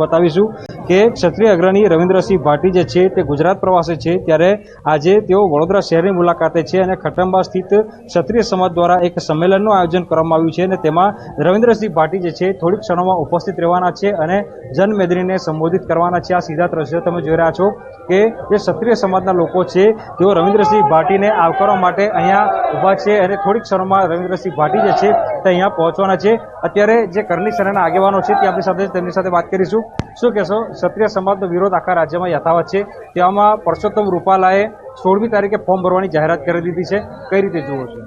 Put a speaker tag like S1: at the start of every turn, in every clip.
S1: બતાવીશું કે ક્ષત્રિય અગ્રણી રવિન્દ્રસિંહ ભાટી જે છે તે ગુજરાત પ્રવાસે છે ત્યારે આજે તેઓ વડોદરા શહેરની મુલાકાતે છે અને ખટંબા સ્થિત ક્ષત્રિય સમાજ દ્વારા એક સંમેલનનું આયોજન કરવામાં આવ્યું છે અને તેમાં રવિન્દ્રસિંહ ભાટી જે છે થોડીક ક્ષણોમાં ઉપસ્થિત રહેવાના છે અને જનમેદનીને સંબોધિત કરવાના છે. આ સીધા દ્રશ્યો તમે જોઈ રહ્યા છો કે જે ક્ષત્રિય સમાજના લોકો છે તેઓ રવિન્દ્રસિંહ ભાટીને આવકારવા માટે અહીંયા ઊભા છે અને થોડીક ક્ષણોમાં રવિન્દ્રસિંહ ભાટી જે છે તે અહીંયા પહોંચવાના છે. અત્યારે જે કરણી સેનાના આગેવાનો છે તે આપણી સાથે તેમની સાથે વાત કરીશું. શું કહેશો? ક્ષત્રિય સમાજનો વિરોધ આખા રાજ્યમાં યથાવત છે. તેવામાં પરસોત્તમ રૂપાલાએ સોળમી તારીખે ફોર્મ ભરવાની જાહેરાત કરી દીધી છે. કઈ રીતે જુઓ છો?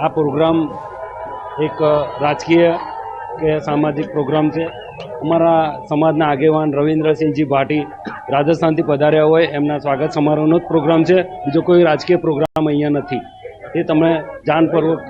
S2: આ પ્રોગ્રામ એક રાજકીય કે સામાજિક પ્રોગ્રામ છે. અમારા સમાજના આગેવાન રવિન્દ્રસિંહજી ભાટી રાજસ્થાનથી પધાર્યા હોય એમના સ્વાગત સમારોહનો જ પ્રોગ્રામ છે. બીજો કોઈ રાજકીય પ્રોગ્રામ અહીંયા નથી. એ તમે જાણપૂર્વક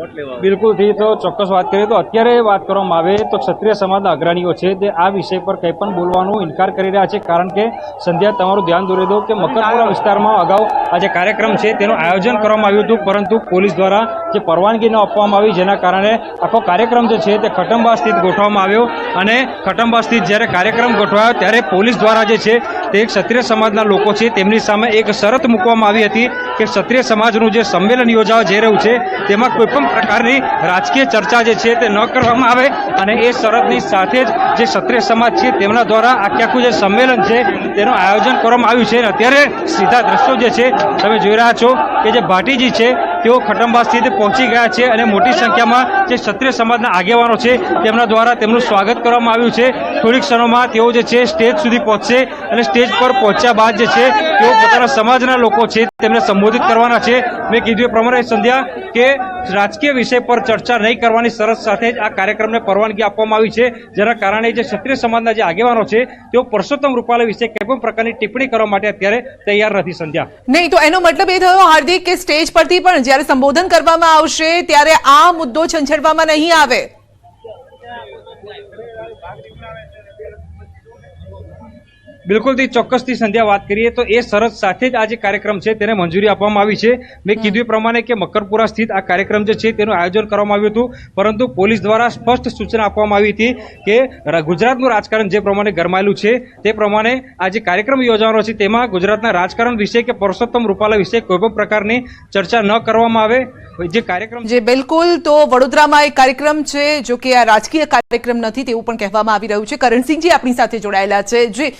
S1: બિલકુલથી તો ચોક્કસ વાત કરીએ તો અત્યારે વાત કરવામાં આવે તો ક્ષત્રિય સમાજના અગ્રણીઓ છે તે આ વિષય પર કંઈ પણ બોલવાનું ઇનકાર કરી રહ્યા છે કારણ કે સંધ્યા તમારું ધ્યાન દોરી દો કે મકરપુરા વિસ્તારમાં અગાઉ આ જે કાર્યક્રમ છે તેનું આયોજન કરવામાં આવ્યું હતું પરંતુ પોલીસ દ્વારા જે પરવાનગી ન આપવામાં આવી જેના કારણે આખો કાર્યક્રમ જે છે તે ખટંબા સ્થિત ગોઠવવામાં આવ્યો અને ખટંબા સ્થિત જ્યારે કાર્યક્રમ ગોઠવાયો ત્યારે પોલીસ દ્વારા જે છે તે ક્ષત્રિય સમાજના લોકો છે. તેમની સામે એક શરત મૂકવામાં આવી હતી કે ક્ષત્રિય સમાજનું જે સંમેલન યોજાવા જઈ રહ્યું છે, તેમાં કોઈ પણ પ્રકારની રાજકીય ચર્ચા જે છે તે ન કરવામાં આવે અને એ શરતની સાથે જ જે ક્ષત્રિય સમાજ છે તેમના દ્વારા આખે આખું જે સંમેલન છે તેનું આયોજન કરવામાં આવ્યું છે. અને અત્યારે સીધા દ્રશ્યો જે છે, તમે જોઈ રહ્યા છો કે જે ભાટીજી છે, તેઓ ખટંબા સ્થિત પહોંચી ગયા છે અને મોટી સંખ્યામાં જે ક્ષત્રિય સમાજના આગેવાનો છે તેમના દ્વારા તેમનું સ્વાગત કરવામાં આવ્યું છે. થોડીક ક્ષણોમાં તેઓ જે છે સ્ટેજ સુધી પહોંચશે અને સ્ટેજ પર પહોંચ્યા બાદ જે છે, તેઓ પોતાના સમાજના લોકો છે, તેમને સંબોધિત કરવાના છે. મેં કીધું એ પ્રમાણે સંધ્યા કે રાજકીય વિષય પર ચર્ચા નહીં કરવાની શરત સાથે જ આ કાર્યક્રમને પરવાનગી આપવામાં આવી છે. જેના કારણે જે ક્ષત્રિય સમાજના જે આગેવાનો છે, તેઓ પરસોત્તમ રૂપાલા વિશે કોઈ પણ પ્રકારની ટિપ્પણી કરવા માટે અત્યારે તૈયાર નથી સંધ્યા.
S3: નહીં, તો એનો મતલબ એ થયો હાર્દિક કે સ્ટેજ પરથી પણ જ્યારે સંબોધન કરવામાં આવશે, ત્યારે આ મુદ્દો છંછેડવામાં નહીં આવે.
S1: બિલકુલથી ચોક્કસથી સંધ્યા વાત કરીએ તો એ શરત સાથે જ આ જે કાર્યક્રમ છે તેને મંજૂરી આપવામાં આવી છે. મેં કીધું એ પ્રમાણે કે મકરપુરા સ્થિત આ કાર્યક્રમ જે છે તેનું આયોજન કરવામાં આવ્યું હતું પરંતુ પોલીસ દ્વારા સ્પષ્ટ સૂચના આપવામાં આવી હતી કે ગુજરાતનું રાજકારણ જે પ્રમાણે ગરમાયેલું છે તે પ્રમાણે આ જે કાર્યક્રમ યોજવાનો છે તેમાં ગુજરાતના રાજકારણ વિશે કે પરસોત્તમ રૂપાલા વિશે કોઈપણ પ્રકારની ચર્ચા ન કરવામાં આવે. જે કાર્યક્રમ
S3: જે બિલકુલ તો વડોદરામાં એક કાર્યક્રમ છે જો કે આ રાજકીય કાર્યક્રમ નથી તેવું પણ કહેવામાં આવી રહ્યું છે. કરણસિંહજી આપણી સાથે જોડાયેલા છે. જે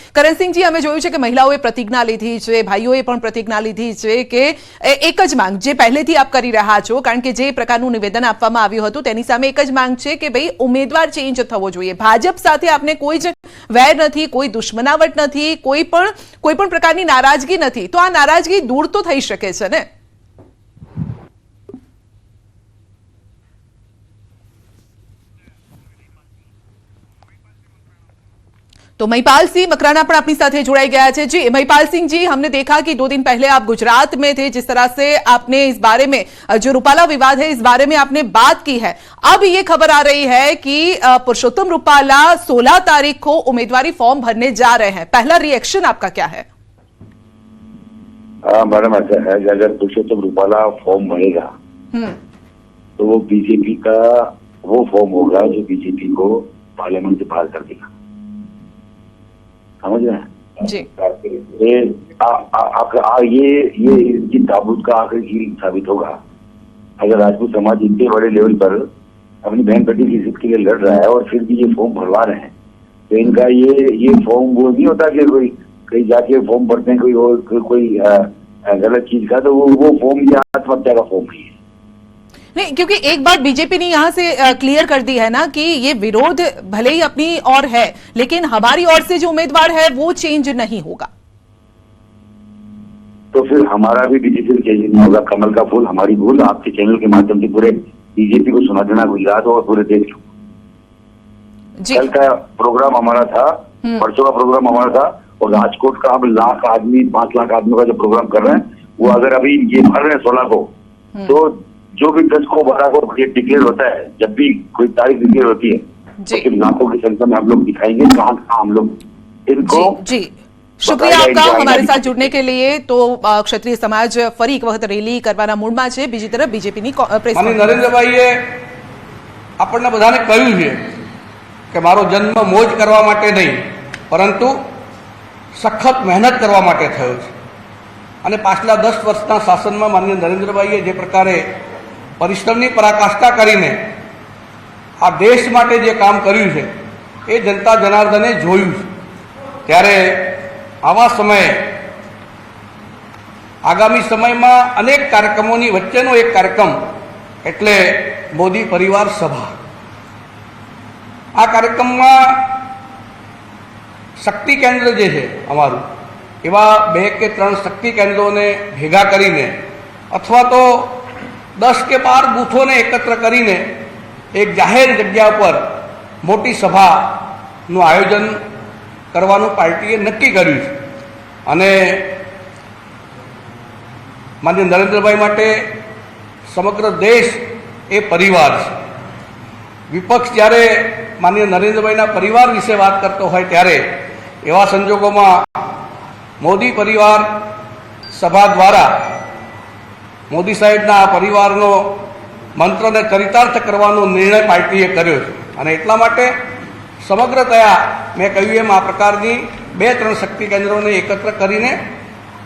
S3: કરણસિંહજી અમે જોયું છે કે મહિલાઓએ પ્રતિજ્ઞા લીધી છે, ભાઈઓએ પણ પ્રતિજ્ઞા લીધી છે કે એક જ માંગ જે પહેલેથી આપ કરી રહ્યા છો, કારણ કે જે પ્રકારનું નિવેદન આપવામાં આવ્યું હતું તેની સામે એક જ માંગ છે કે ભાઈ ઉમેદવાર ચેન્જ થવો જોઈએ. ભાજપ સાથે આપને કોઈ જ વેર નથી, કોઈ દુશ્મનાવટ નથી, કોઈ પણ કોઈ પણ પ્રકારની નારાજગી નથી. તો આ નારાજગી દૂર તો થઈ શકે છે ને? तो महिपाल सिंह मकराना पर अपनी साथ जुड़ाई गया है। जी महिपाल सिंह जी हमने देखा कि दो दिन पहले आप गुजरात में थे जिस तरह से आपने इस बारे में जो रूपाला विवाद है इस बारे में आपने बात की है। अब ये खबर आ रही है कि पुरुषोत्तम रूपाला 16 तारीख को उम्मीदवारी फॉर्म भरने जा रहे हैं। पहला रिएक्शन आपका क्या है?
S4: हाँ मैडम ऐसा है। अगर पुरुषोत्तम रूपाला फॉर्म भरेगा
S3: हम्म।
S4: तो वो बीजेपी का वो फॉर्म होगा जो बीजेपी को पार्लियामेंट से बाहर कर देगा। समझ रहे हैं?
S3: जी।
S4: ये आ, आ, आ, आ, ये ये इनकी ताबूत का आखिरी हील साबित होगा। अगर राजपूत समाज इतने बड़े लेवल पर अपनी बहन बेटी की इज़्ज़त के लिए लड़ रहा है और फिर भी ये फॉर्म भरवा रहे हैं तो इनका ये ये फॉर्म वो नहीं होता कि कोई कहीं जाके फॉर्म भरते हैं कोई और कोई, गलत चीज़ का तो वो वो फॉर्म ये आत्महत्या का फॉर्म ही है।
S3: नहीं क्योंकि एक बात बीजेपी ने यहाँ से अ, क्लियर कर दी है ना कि ये विरोध भले ही अपनी और है लेकिन हमारी ओर से जो उम्मीदवार है वो चेंज नहीं होगा।
S4: तो फिर हमारा भी बीजेपी में चेंज नहीं होगा। कमल का फूल हमारी भूल आपके चैनल के माध्यम से पूरे बीजेपी को सुना देना गुजरात और पूरे देश को। कल का प्रोग्राम हमारा था परसों का प्रोग्राम हमारा था और राजकोट का हम लाख आदमी पाँच लाख आदमी का जो प्रोग्राम कर रहे हैं वो अगर अभी ये भर रहे हैं सोलह को तो जो भी दस को बारह को ये डिक्लेयर होता है जब भी कोई तारीख डिक्लेयर होती है तो
S3: जी
S4: फिर लाखों की संख्या में हम लोग दिखाएंगे कहाँ कहाँ हम लोग इनको
S3: जी जी શુક્રિયા
S4: બધાએ
S3: આપકા
S4: enjoy
S3: અમારી
S4: કરી.
S3: સાથ जुड़ने के लिए तो અ, ક્ષત્રિય સમાજ ફરી એક વખત રેલી કરવાના મૂડમાં છે બીજી તરફ બીજેપીની પ્રેસ
S5: માનીય નરેન્દ્રભાઈએ આપણને બધાને કહ્યું છે કે મારો જન્મ મોજ કરવા માટે નહીં પરંતુ સખત મહેનત કરવા માટે થયો છે અને પાછલા દસ વર્ષના શાસનમાં માન્ય નરેન્દ્રભાઈએ જે પ્રકારે પરિશ્રમની પરાકાષ્ઠા કરીને આ દેશ માટે જે કામ કર્યું છે, એ જનતા જનાર્દને જોયું છે. ત્યારે આવા સમયે, આગામી સમયમાં અનેક કાર્યક્રમોની વચ્ચેનો એક કાર્યક્રમ, એટલે મોદી પરિવાર સભા. આ કાર્યક્રમમાં શક્તિ કેન્દ્ર જે છે અમારું, એવા બે કે ત્રણ શક્તિ કેન્દ્રોને ભેગા કરીને, અથવા તો દસ કે બાર બૂથોને એકત્ર કરીને એક જાહેર જગ્યા પર મોટી સભાનું આયોજન કરવાનું પાર્ટીએ નક્કી કર્યું છે. અને માન્ય નરેન્દ્રભાઈ માટે સમગ્ર દેશ એ પરિવાર છે. વિપક્ષ જ્યારે માન્ય નરેન્દ્રભાઈના પરિવાર વિશે વાત કરતો હોય ત્યારે એવા સંજોગોમાં મોદી પરિવાર સભા દ્વારા મોદી સાહેબના આ પરિવારનો મંત્રને ચરિતાર્થ કરવાનો નિર્ણય પાર્ટીએ કર્યો છે. અને એટલા માટે સમગ્રતયા મેં કહ્યું એમ આ પ્રકારની બે ત્રણ શક્તિ કેન્દ્રોને એકત્ર કરીને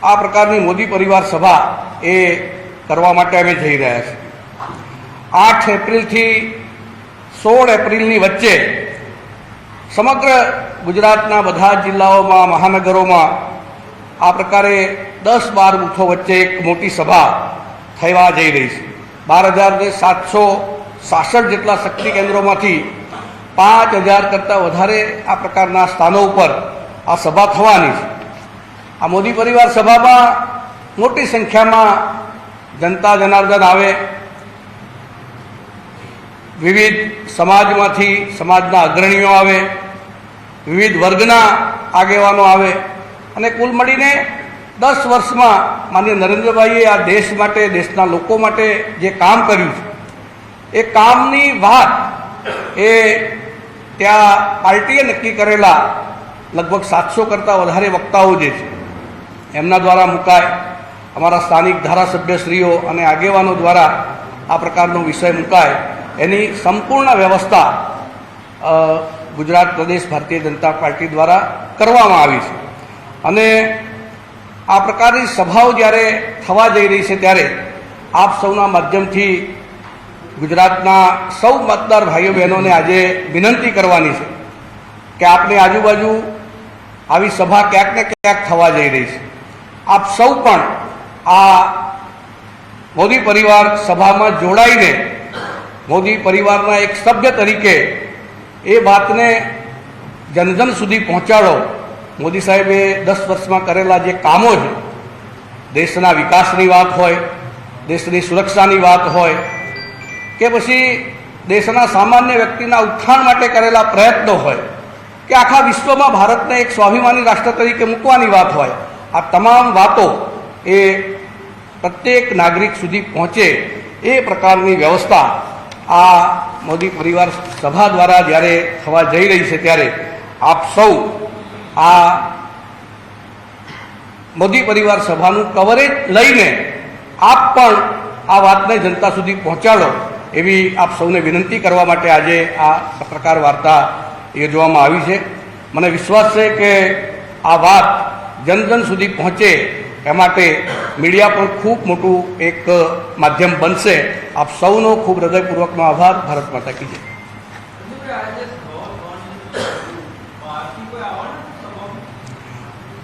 S5: આ પ્રકારની મોદી પરિવાર સભા એ કરવા માટે અમે જઈ રહ્યા છીએ. આઠ એપ્રિલથી સોળ એપ્રિલની વચ્ચે સમગ્ર ગુજરાતના બધા જિલ્લાઓમાં, મહાનગરોમાં આ પ્રકારે દસ બાર બૂથો વચ્ચે એક મોટી સભા થવા જઈ રહી છે. બાર હજાર ને સાતસો સાસઠ જેટલા શક્તિ કેન્દ્રોમાંથી પાંચ હજાર કરતાં વધારે આ પ્રકારના સ્થાનો ઉપર આ સભા થવાની છે. આ મોદી પરિવાર સભામાં મોટી સંખ્યામાં જનતા જનાર્દન આવે. વિવિધ સમાજમાંથી સમાજના અગ્રણીઓ આવે. વિવિધ વર્ગના આગેવાનો આવે. અને કુલ મળીને દસ વર્ષમાં માન્ય નરેન્દ્રભાઈએ આ દેશ માટે, દેશના લોકો માટે જે કામ કર્યું છે, એ કામની વાત એ ત્યાં પાર્ટીએ નક્કી કરેલા લગભગ સાતસો કરતાં વધારે વક્તાઓ જે છે, એમના દ્વારા મુકાય. અમારા સ્થાનિક ધારાસભ્યશ્રીઓ અને આગેવાનો દ્વારા આ પ્રકારનો વિષય મુકાય. એની સંપૂર્ણ વ્યવસ્થા ગુજરાત પ્રદેશ ભારતીય જનતા પાર્ટી દ્વારા કરવામાં આવી છે. અને આ પ્રકારની સભાઓ જ્યારે થવા જઈ રહી છે ત્યારે આપ સૌના માધ્યમથી ગુજરાતના સૌ મતદાર ભાઈઓ બહેનોને આજે વિનંતી કરવાની છે કે આપની આજુબાજુ આવી સભા ક્યાંક ને ક્યાંક થવા જઈ રહી છે. આપ સૌ પણ આ મોદી પરિવાર સભામાં જોડાઈને મોદી પરિવારના એક સભ્ય તરીકે એ વાતને જનજન સુધી પહોંચાડો. મોદી સાહેબે દસ વર્ષમાં કરેલા જે કામો છે, દેશના વિકાસની વાત હોય, દેશની સુરક્ષાની વાત હોય, કે પછી દેશના સામાન્ય વ્યક્તિના ઉત્થાન માટે કરેલા પ્રયત્નો હોય, કે આખા વિશ્વમાં ભારતને એક સ્વાભિમાની રાષ્ટ્ર તરીકે મૂકવાની વાત હોય, આ તમામ વાતો એ પ્રત્યેક નાગરિક સુધી પહોંચે એ પ્રકારની વ્યવસ્થા આ મોદી પરિવાર સભા દ્વારા જ્યારે થવા જઈ રહી છે ત્યારે આપ સૌ આ મોદી પરિવાર સભાનું કવરેજ લઈને આપ પણ આ વાતને જનતા સુધી પહોંચાડો એવી આપ સૌને વિનંતી કરવા માટે આજે આ પત્રકાર વાર્તા યોજવામાં આવી છે. મને વિશ્વાસ છે કે આ વાત જન જન સુધી પહોંચે એ માટે મીડિયા પણ ખૂબ મોટું એક માધ્યમ બનશે. આપ સૌનો ખૂબ હૃદયપૂર્વકનો આભાર. ભારત માતા કી જય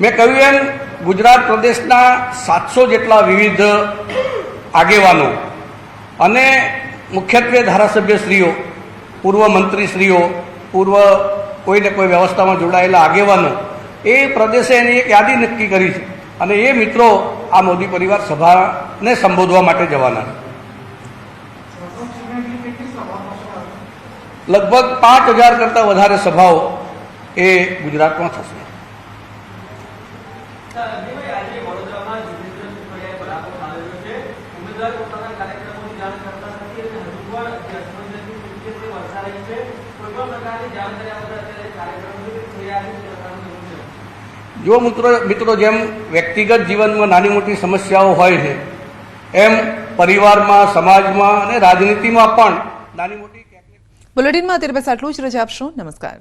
S5: મેં કહ્યું એમ, ગુજરાત પ્રદેશના સાતસો જેટલા વિવિધ આગેવાનો અને મુખ્યત્વે ધારાસભ્યશ્રીઓ, પૂર્વ મંત્રીશ્રીઓ, પૂર્વ કોઈને કોઈ વ્યવસ્થામાં જોડાયેલા આગેવાનો, એ પ્રદેશે એની એક યાદી નક્કી કરી છે. અને એ મિત્રો આ મોદી પરિવાર સભાને સંબોધવા માટે જવાના લગભગ પાંચ હજાર કરતાં વધારે સભાઓ એ ગુજરાતમાં થશે. જો મિત્રો મિત્રો જેમ વ્યક્તિગત જીવનમાં નાની મોટી સમસ્યાઓ હોય છે, એમ પરિવારમાં, સમાજમાં અને રાજનીતિમાં પણ નાની મોટી
S3: બુલેટિનમાં અત્યારે બસ આટલું જ. રજા આપશો. નમસ્કાર.